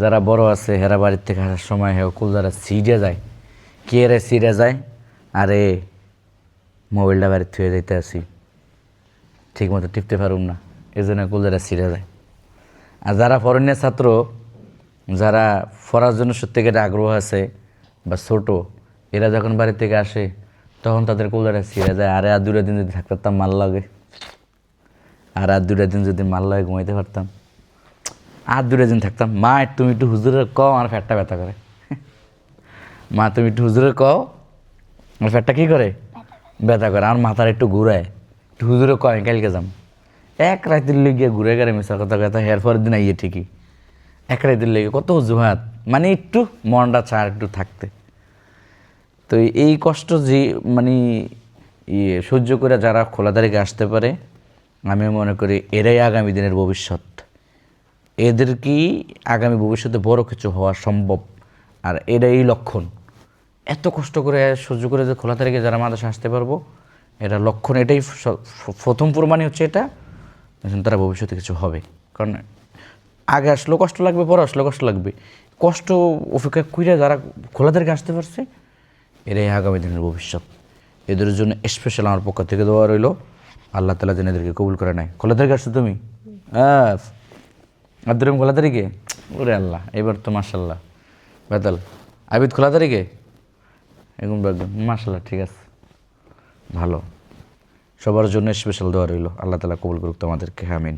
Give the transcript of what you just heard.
যারা বড় আছে, হেরা বাড়ির থেকে আসার সময় হে কুল যারা সিডে যায়, কে রে সিডে যায়? আরে, মোবাইলটা বাড়ির থুয়ে যাইতে আসি। ঠিক মতো টিপতে পারুম না এই জন্য কুল যারা সিডে যায়। আর যারা ফরেনের ছাত্র, যারা পড়ার জন্য সত্যিকার আগ্রহ আছে বা ছোট, এরা যখন বাড়ি থেকে আসে, তখন তাদের কুলারে ছিঁড়ে যায়। আরে, আর দুটা দিন যদি থাকতাম মাল লাগে। আর আর দুটা দিন যদি মাল লাগে, ঘুমাইতে পারতাম। আর দুটা দিন থাকতাম। মা, তুমি একটু হুজুরের কও, আমার ফ্যাটটা ব্যথা করে। মা, তুমি একটু হুজুরের কও, আমার ফ্যাটটা কী করে? ব্যথা করে। আমার মাথার একটু ঘুরায়। একটু হুজুরে কয় কালকে যাম। এক রাতের লেগে ঘুরে গেলে মিশা কথা কথা হের পরের দিন আইয়ে ঠিকই। এক রাতের লেগে, কত অজুহাত। মানে একটু মনটা চার একটু থাকতে। তো এই কষ্ট যে মানে ইয়ে সহ্য করে যারা খোলা তারিখে আসতে পারে, আমি মনে করি এরাই আগামী দিনের ভবিষ্যৎ। এদেরকেই আগামী ভবিষ্যতে বড় কিছু হওয়া সম্ভব। আর এটাই লক্ষণ। এত কষ্ট করে সহ্য করে যে খোলা তারিখে যারা মাদ্রাসা আসতে পারব এটা লক্ষণ এটাই প্রথম প্রমাণই হচ্ছে এটা তারা ভবিষ্যতে কিছু হবে। কারণ আগে আসলেও কষ্ট লাগবে পরে আসলেও কষ্ট লাগবে। কষ্ট অপেক্ষা কইরা যারা খোলা তারিখে আসতে পারছে এটাই আগামী দিনের ভবিষ্যৎ। এদের জন্য স্পেশাল আমার পক্ষ থেকে দেওয়া রইল। আল্লাহ তালা যেন এদেরকে কবুল করে নেয়। খোলা তারিখে আসছো তুমি? হ্যাঁ। আব্দুরম খোলা তারিখে? ওরে আল্লাহ, এবার তো মার্শাল্লাহ বেতাল, আবিদ খোলা তারিখে? এগুন বেগুন মার্শাল্লাহ ঠিক আছে। ভালো। সবার জন্য স্পেশাল দেওয়া রইল। আল্লাহ তালা কবুল করুক তোমাদেরকে, আমিন।